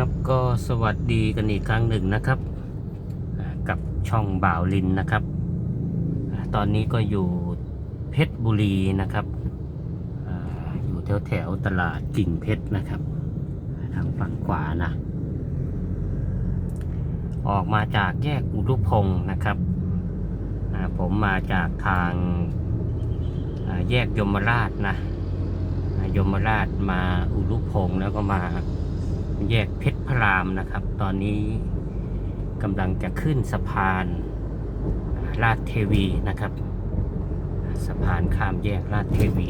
ครับก็สวัสดีกันอีกครั้งหนึ่งนะครับ กับช่องบ่าวลินนะครับ ตอนนี้ก็อยู่เพชรบุรีนะครับอยู่แถวแถวตลาดกิ่งเพชรนะครับ ทางฝั่งขวานะ ออกมาจากแยกอุรุพงศ์นะครับผมมาจากทางแยกยมราชนะยมราชมาอุรุพงศ์แล้วก็มา แยกเพชรพรามนะครับ ตอนนี้กำลังจะขึ้นสะพานอ่าลาดเทวีนะครับ สะพานข้ามแยกลาดเทวี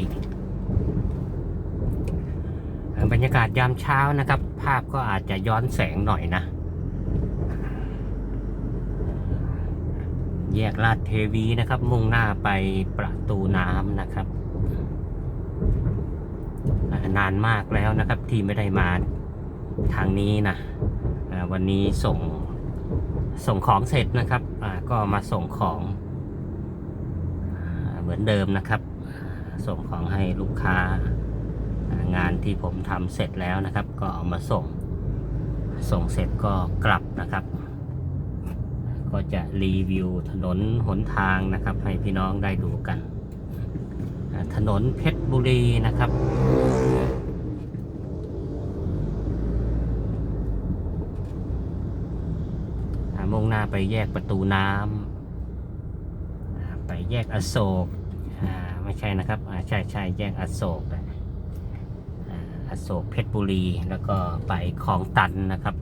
บรรยากาศยามเช้านะครับ ภาพก็อาจจะย้อนแสงหน่อยนะ แยกลาดเทวีนะครับ มุ่งหน้าไปประตูน้ำนะครับ นานมากแล้วนะครับที่ไม่ได้มา ทางนี้นะวันนี้ส่งส่งของเสร็จนะครับก็มาส่งของเหมือนเดิมนะครับ ส่งของให้ลูกค้างานที่ผมทำเสร็จแล้วนะครับ ก็เอามาส่ง ส่งเสร็จก็กลับนะครับ ก็จะรีวิวถนนหนทางนะครับ ให้พี่น้องได้ดูกัน ถนนเพชรบุรีนะครับ อ่ามุ่งห น้าไปแยกประตูน้ำอ่าไปแยกอโศกไม่ใช่นะครับใช่ใช่แยกอโศกอะอโศกเพชรบุรี แล้วก็ไปคลองตันนะครับ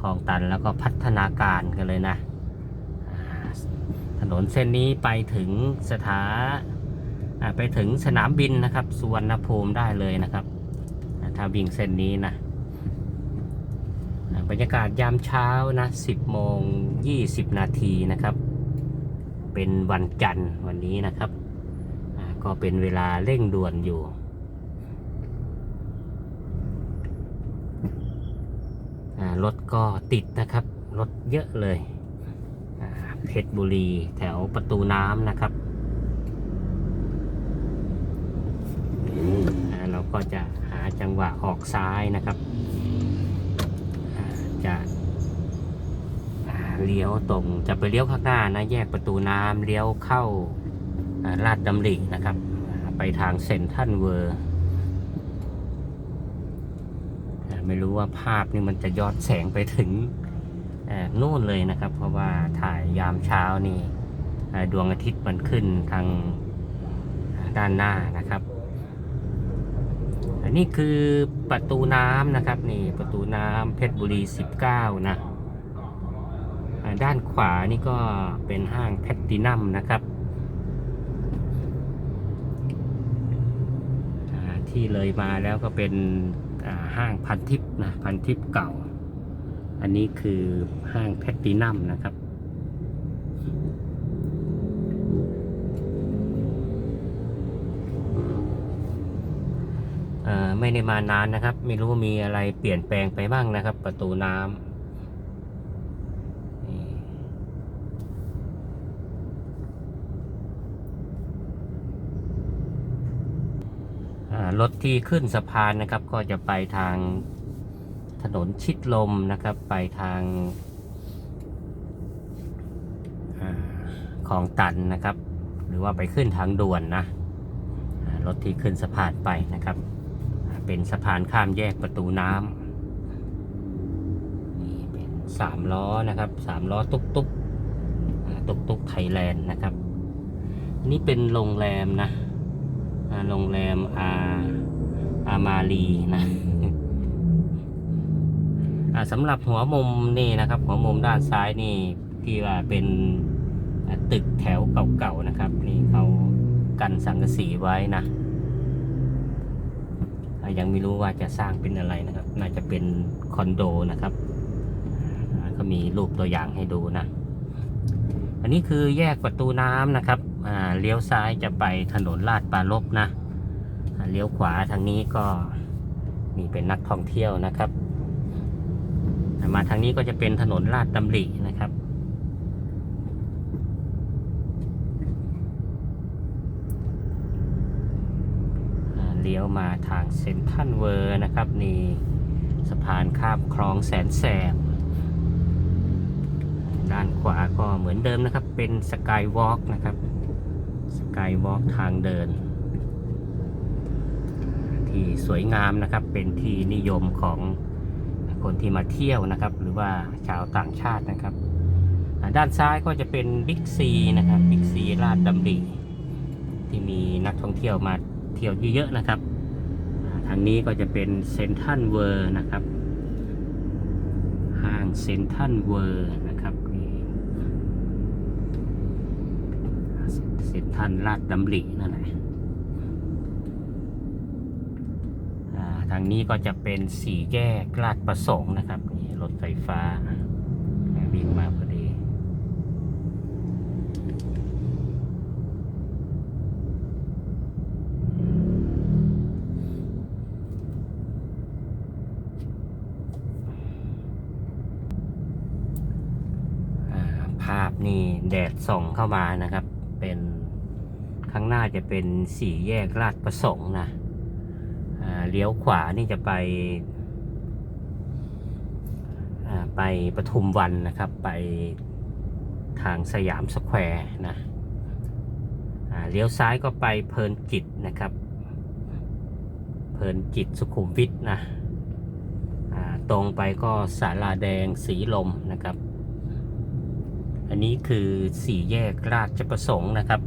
คลองตันแล้วก็พัฒนาการกันเลยนะถนนเส้นนี้ไปถึงสถาไปถึงสนามบินนะครับสุวรรณภูมิได้เลยนะครับ ถ้าวิ่งเส้นนี้นะ บรรยากาศยามเช้านะ 10โมง20 นาทีนะครับ เป็นวันจันทร์วันนี้นะครับ ก็เป็นเวลาเร่งด่วนอยู่ รถก็ติดนะครับ รถเยอะเลย เพชรบุรีแถวประตูน้ำนะครับ เราก็จะหาจังหวะออกซ้ายนะครับ จะอ่า เลี้ยวตรงจะไปเลี้ยวข้างหน้านะแยกประตูน้ำเลี้ยวเข้าลาดดำรินะครับ ไปทางเซนทันเวอร์ไม่รู้ว่าภาพนี่มันจะยอนแสงไปถึงนู่นเลยนะครับ เพราะว่าถ่ายยามเช้านี่ดวงอาทิตย์มันขึ้นทางด้านหน้านะครับ อันนี้คือประตูน้ำนะครับนี่ประตูน้ำเพชรบุรี 19 นะอ่า ด้านขวานี่ก็เป็นห้างแพตตินัมนะครับ ที่เลยมาแล้วก็เป็นห้างพันทิพย์นะพันทิพย์เก่า อันนี้คือห้างแพตตินัมนะครับไม่ได้มานานนะครับ ไม่รู้ว่ามีอะไรเปลี่ยนแปลงไปบ้างนะครับ ประตูน้ำนี่อ่า รถที่ขึ้นสะพานนะครับ ก็จะไปทางถนนชิดลมนะครับ ไปทางคลองตันนะครับ หรือว่าไปขึ้นทางด่วนนะรถที่ขึ้นสะพานไปนะครับ เป็นสะพานข้ามแยกประตูน้ำนี่เป็นสามล้อนะครับสามล้อตุกตุกตุกตุกไทยแลนด์นะครับ นี่เป็นโรงแรมนะ โรงแรมอาอามารีนะสำหรับหัวมุมนี่นะครับ หัวมุมด้านซ้ายนี่ที่ว่าเป็นตึกแถวเก่าๆนะครับ นี่เขากันสังกะสีไว้นะอ่ายังไม่รู้ว่าจะสร้างเป็นอะไรนะครับ น่าจะเป็นคอนโดนะครับอ่าก็มีรูปตัวอย่างให้ดูนะ อันนี้คือแยกประตูน้ำนะครับ เลี้ยวซ้ายจะไปถนนลาดปลารบนะเลี้ยวขวาทางนี้ก็นี่เป็นนักท่องเที่ยวนะครับ มาทางนี้ก็จะเป็นถนนลาดดำรินะครับ เลี้ยวมาทางเซนทรันเวอร์นะครับนี่สะพานข้ามคลองแสนแสบด้านขวาก็เหมือนเดิมนะครับเป็นสกายวอล์กนะครับ สกายวอล์กทางเดิน ที่สวยงามนะครับเป็นที่นิยมของคนที่มาเที่ยวนะครับ หรือว่าชาวต่างชาตินะครับ ด้านซ้ายก็จะเป็นบิ๊กซีนะครับบิ๊กซีลาดดำริที่มีนักท่องเที่ยวมาเที่ยวเยอะๆนะครับทางนี้ก็จะเป็นเซนทันเวอร์นะครับ ห้างเซนทันเวอร์นะครับนี่ เซนทันลาดดำรินั่นแหละอ่าทางนี้ก็จะเป็นสี่แยกลาดประสงค์นะครับนี่รถไฟฟ้าวิ่งมาพอดีอ่าภาพนี่แดดส่องเข้ามานะครับ ข้างหน้าจะเป็นสี่แยกลาดประสงค์นะเลี้ยวขวานี่จะไปไปปทุมวันนะครับ ไปทางสยามสแควร์นะเลี้ยวซ้ายก็ไปเพลินจิตนะครับ เพลินจิตสุขุมวิทนะตรงไปก็สาราแดงสีลมนะครับ อันนี้คือสี่แยกราชประสงค์นะครับ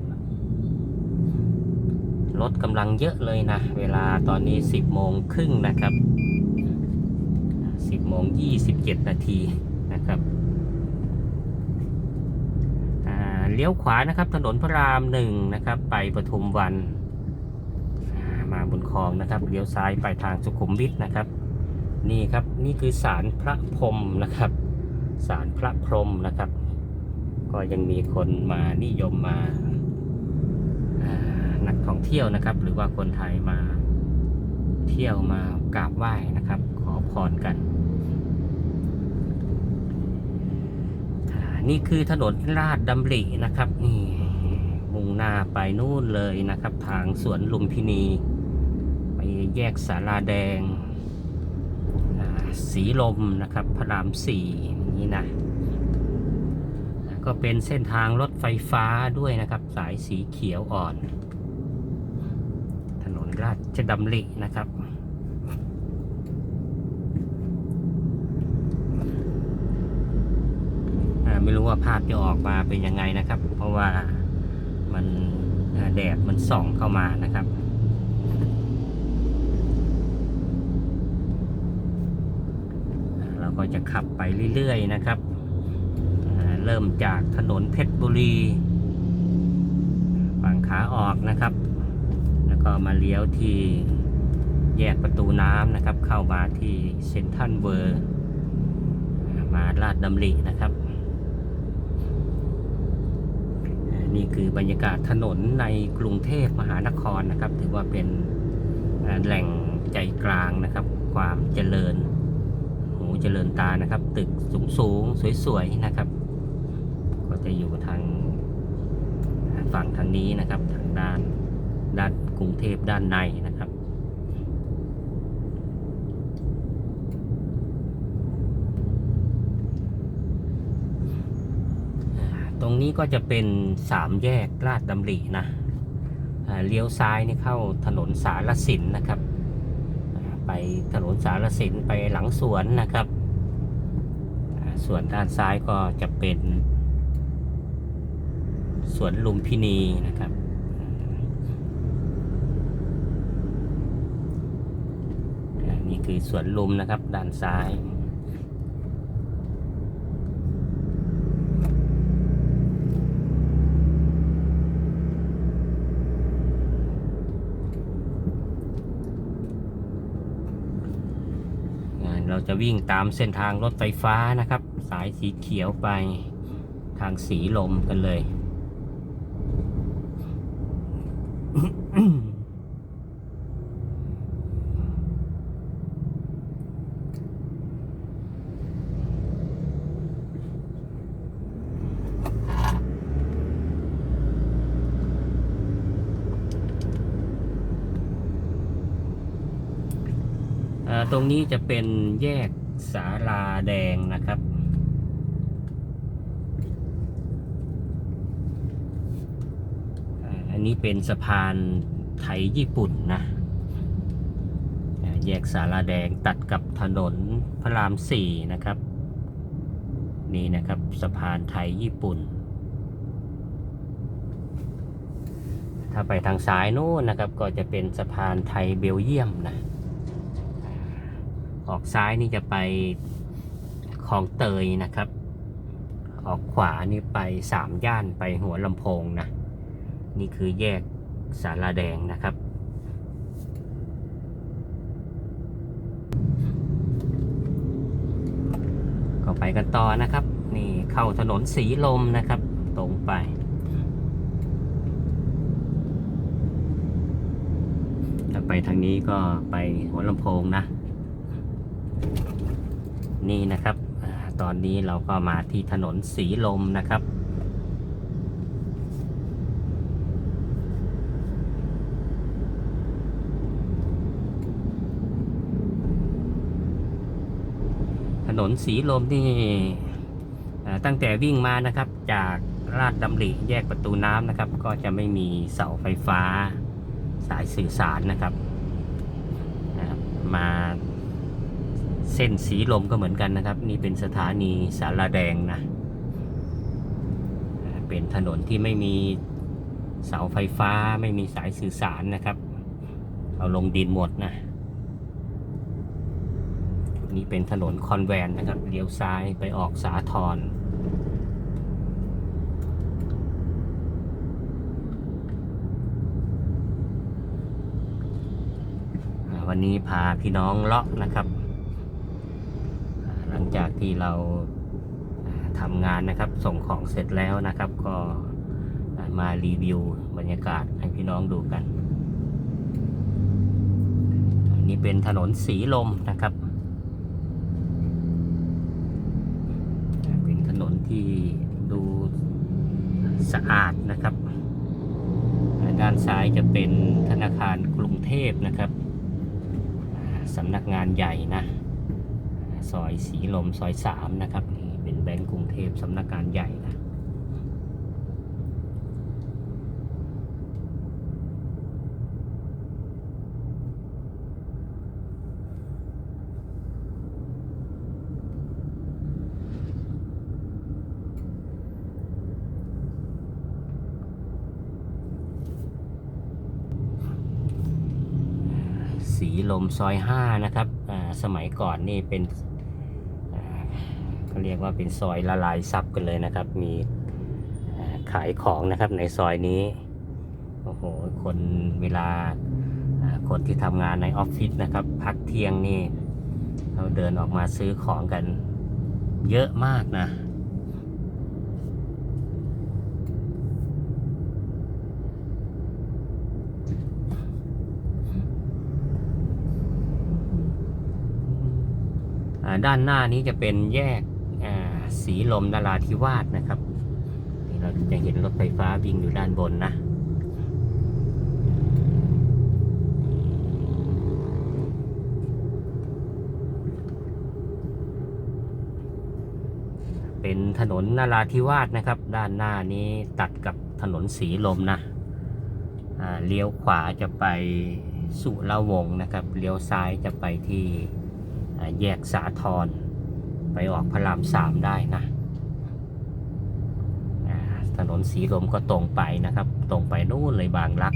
รถกำลังเยอะเลยนะ เวลาตอนนี้ 10โมงครึ่งนะครับ 10โมง27 นาทีนะครับเลี้ยวขวานะครับ ถนนพระรามหนึ่งนะครับ ไปปทุมวัน มาบนคลองนะครับเลี้ยวซ้ายไปทางสุขุมวิทนะครับ นี่ครับนี่คือศาลพระพรหมนะครับศาลพระพรหมนะครับ ก็ยังมีคนมานิยมมา นักท่องเที่ยวนะครับ หรือว่าคนไทยมาเที่ยวมากราบไหว้นะครับ ขอพรกัน นี่คือถนนลาดดำรินะครับ นี่มุ่งหน้าไปนู่นเลยนะครับ ทางสวนลุมพินี ไปแยกสาราแดงสีลมนะครับ พระรามสี่นี้นะก็เป็นเส้นทางรถไฟฟ้าด้วยนะครับ สายสีเขียวอ่อน ราชดำรินะครับ ไม่รู้ว่าภาพจะออกมาเป็นยังไงนะครับ เพราะว่ามันแดดมันส่องเข้ามานะครับเราก็จะขับไปเรื่อยๆนะครับ เริ่มจากถนนเพชรบุรีฝั่งขาออกนะครับ แล้วก็มาเลี้ยวที่แยกประตูน้ำนะครับ เข้ามาที่เซนทรัลเวอร์มาลาดดำรินะครับ นี่คือบรรยากาศถนนในกรุงเทพมหานครนะครับ ถือว่าเป็นแหล่งใจกลางนะครับ ความเจริญหูเจริญตานะครับ ตึกสูงสูงสวยๆนะครับ ก็จะอยู่ทางฝั่งทางนี้นะครับทางด้าน กรุงเทพด้านในนะครับตรงนี้ก็จะเป็นสามแยกลาดดำรินะเลี้ยวซ้ายนี่เข้าถนนสารสินนะครับ ไปถนนสารสินไปหลังสวนนะครับ ส่วนด้านซ้ายก็จะเป็นสวนลุมพินีนะครับอ่านี่ คือสวนลุมนะครับ ด้านซ้ายเราจะวิ่งตามเส้นทางรถไฟฟ้านะครับ สายสีเขียวไปทางสีลมกันเลย เอ่ อ ตรงนี้จะเป็นแยกสาลาแดงนะครับ อันนี้เป็นสะพานไทยญี่ปุ่นนะแยกสาราแดงตัดกับถนนพระรามสี่นะครับ นี่นะครับสะพานไทยญี่ปุ่น ถ้าไปทางซ้ายโน้นนะครับก็จะเป็นสะพานไทยเบลเยียมนะ ออกซ้ายนี่จะไปคลองเตยนะครับ ออกขวานี่ไปสามย่านไปหัวลำโพงนะ นี่คือแยกสาราแดงนะครับ ก็ไปกันต่อนะครับ นี่เข้าถนนสีลมนะครับ ตรงไปถ้าไปทางนี้ก็ไปหัวลำโพงนะ นี่นะครับอตอนนี้เราก็มาที่ถนนสีลมนะครับถนนสีลมนี่ตั้งแต่วิ่งมานะครับจากลาดดำริแยกประตูน้ำนะครับ ก็จะไม่มีเสาไฟฟ้าสายสื่อสารนะครับมา เส้นสีลมก็เหมือนกันนะครับ นี่เป็นสถานีสารแดงนะ เป็นถนนที่ไม่มีเสาไฟฟ้าไม่มีสายสื่อสารนะครับ เอาลงดินหมดนะนี่เป็นถนนคอนแวนนะครับเลี้ยวซ้ายไปออกสาทรวันนี้พาพี่น้องเลาะนะครับ ลังจากที่เราทำงานนะครับส่งของเสร็จแล้วนะครับ ก็มารีวิวบรรยากาศให้พี่น้องดูกัน อันนี้เป็นถนนสีลมนะครับ เป็นถนนที่ดูสะอาดนะครับ ด้านซ้ายจะเป็นธนาคารกรุงเทพนะครับสำนักงานใหญ่นะ ซอยสีลมซอยสามนะครับนี่เป็นแบงก์กรุงเทพสำนักงานใหญ่นะสีลมซอยห้านะครับอ่าสมัยก่อนนี่เป็น เขาเรียกว่าเป็นซอยละลายซับกันเลยนะครับ มีขายของนะครับในซอยนี้โอ้โหคนเวลาคนที่ทำงานในออฟฟิศนะครับ พักเที่ยงนี่เขาเดินออกมาซื้อของกันเยอะมากนะด้านหน้านี้จะเป็นแยก สีลมนราธิวาสนะครับนี่เราจะเห็นรถไฟฟ้าวิ่งอยู่ด้านบนนะเป็นถนนนราธิวาสนะครับ ด้านหน้านี้ตัดกับถนนสีลมนะเลี้ยวขวาจะไปสุรวงนะครับ เลี้ยวซ้ายจะไปที่แยกสาทร ไปออกพระรามสามได้นะถนนสีลมก็ตรงไปนะครับ ตรงไปนู่นเลยบางรัก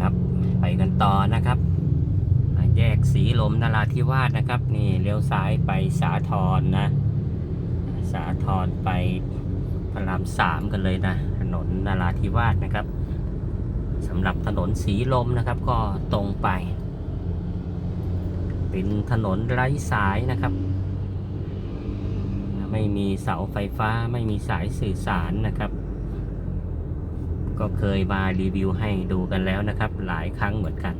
ครับไปกันต่อนะครับ แยกสีลมนราธิวาสนะครับ นี่เลี้ยวซ้ายไปสาทรนะ สาทรไปพระรามสามกันเลยนะ ถนนนราธิวาสนะครับสำหรับถนนสีลมนะครับ ก็ตรงไป เป็นถนนไร้สายนะครับ ไม่มีเสาไฟฟ้าไม่มีสายสื่อสารนะครับ ก็เคยมารีวิวให้ดูกันแล้วนะครับ หลายครั้งเหมือนกัน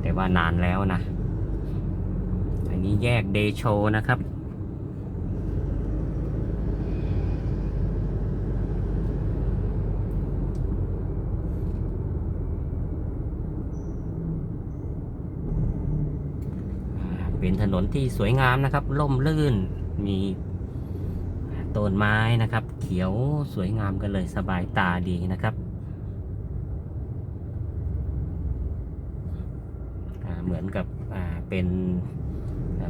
แต่ว่านานแล้วนะ อันนี้แยกเดโชนะครับ เป็นถนนที่สวยงามนะครับ ล่มลื่น มีต้นไม้นะครับ เขียวสวยงามกันเลยสบายตาดีนะครับเหมือนกับเป็น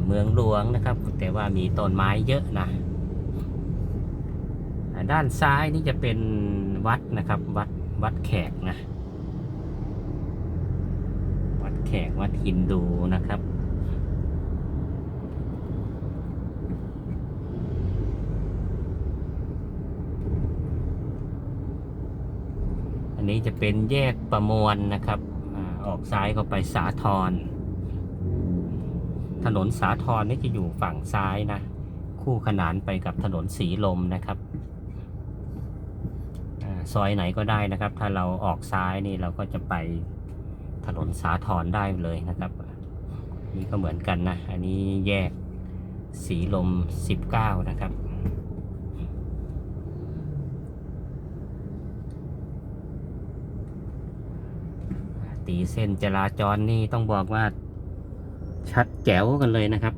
เมืองหลวงนะครับ แต่ว่ามีต้นไม้เยอะนะด้านซ้ายนี่จะเป็นวัดนะครับ วัดวัดแขกนะ วัดแขกวัดฮินดูนะครับอันนี้จะเป็นแยกประมวลนะครับ ออกซ้ายก็ไปสาทร ถนนสาทรนี่จะอยู่ฝั่งซ้ายนะ คู่ขนานไปกับถนนสีลมนะครับอซอยไหนก็ได้นะครับ ถ้าเราออกซ้ายนี่เราก็จะไปถนนสาทรได้เลยนะครับ นี่ก็เหมือนกันนะ อันนี้แยกสีลม 19 นะครับตีเส้นจราจรนี่ต้องบอกว่า ชัดแจ๋วกันเลยนะครับ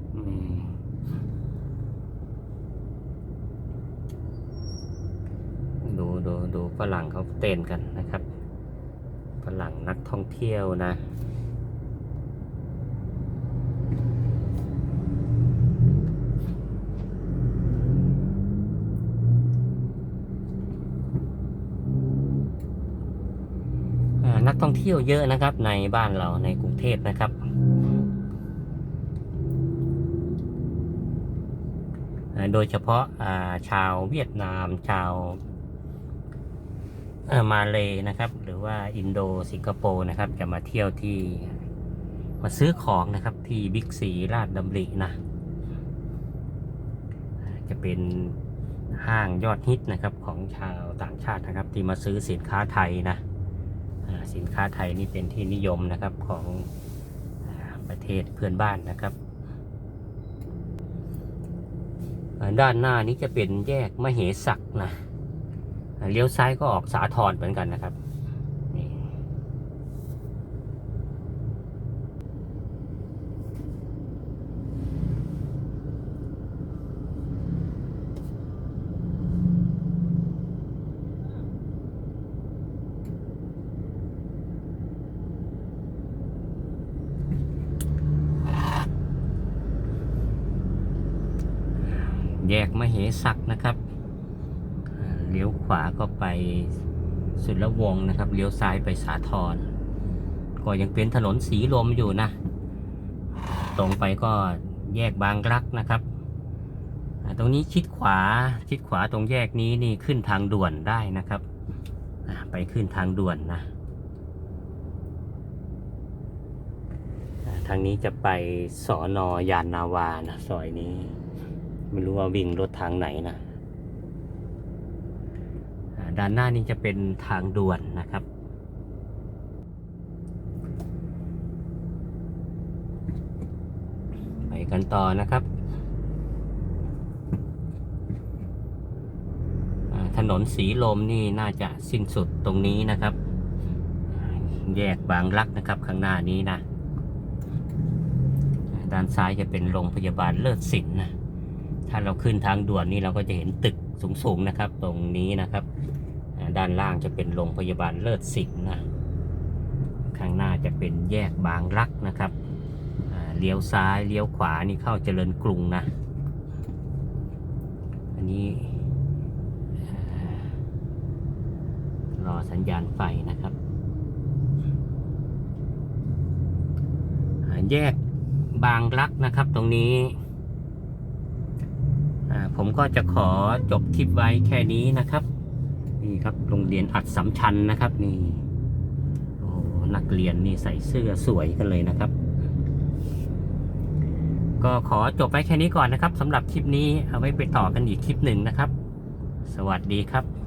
ดูดูดูฝรั่งเขาเต้นกันนะครับฝรั่งนักท่องเที่ยวนะอ่านักท่องเที่ยวเยอะนะครับในบ้านเราในกรุงเทพนะครับอ่า โดยเฉพาะาชาวเวียดนาม ชาวเอ่อมาเลยนะครับ หรือว่าอินโดสิงคโปร์นะครับ จะมาเที่ยวที่มาซื้อของนะครับที่บิ๊กซีลาดดำรินะ จะเป็นห้างยอดฮิตนะครับของชาวต่างชาตินะครับ ที่มาซื้อสินค้าไทยนะสินค้าไทยนี่เป็นที่นิยมนะครับของประเทศเพื่อนบ้านนะครับอ่า ด้านหน้านี้จะเป็นแยกมเหศักนะเลี้ยวซ้ายก็ออกสาทรเหมือนกันนะครับนี่ แยกมเหสักนะครับเลี้ยวขวาก็ไปสุดละวงศ์นะครับเลี้ยวซ้ายไปสาทรก็ยังเป็นถนนสีลมอยู่นะ ตรงไปก็แยกบางรักนะครับตรงนี้ชิดขวาชิดขวาตรงแยกนี้นี่ขึ้นทางด่วนได้นะครับไปขึ้นทางด่วนนะทางนี้จะไปสอนอยานนาวานะซอยนี้ ไม่รู้ว่าวิ่งรถทางไหนนะด้านหน้านี้จะเป็นทางด่วนนะครับ ไปกันต่อนะครับ ถนนสีลมนี่น่าจะสิ้นสุดตรงนี้นะครับ แยกบางรักนะครับข้างหน้านี้นะ ด้านซ้ายจะเป็นโรงพยาบาลเลิศสินนะ ถ้าเราขึ้นทางด่วนนี่เราก็จะเห็นตึกสูงๆนะครับ ตรงนี้นะครับ ด้านล่างจะเป็นโรงพยาบาลเลิศสิงห์นะข้างหน้าจะเป็นแยกบางรักนะครับเลี้ยวซ้ายเลี้ยวขวานี่เข้าเจริญกรุงนะ อันนี้รอสัญญาณไฟนะครับ แยกบางรักนะครับตรงนี้ ผมก็จะขอจบคลิปไว้แค่นี้นะครับ นี่ครับโรงเรียนอัดสัมชันนะครับ นี่โอ้นักเรียนนี่ใส่เสื้อสวยกันเลยนะครับ ก็ขอจบไว้แค่นี้ก่อนนะครับสำหรับคลิปนี้เอาไว้ไปต่อกันอีกคลิปหนึ่งนะครับ สวัสดีครับ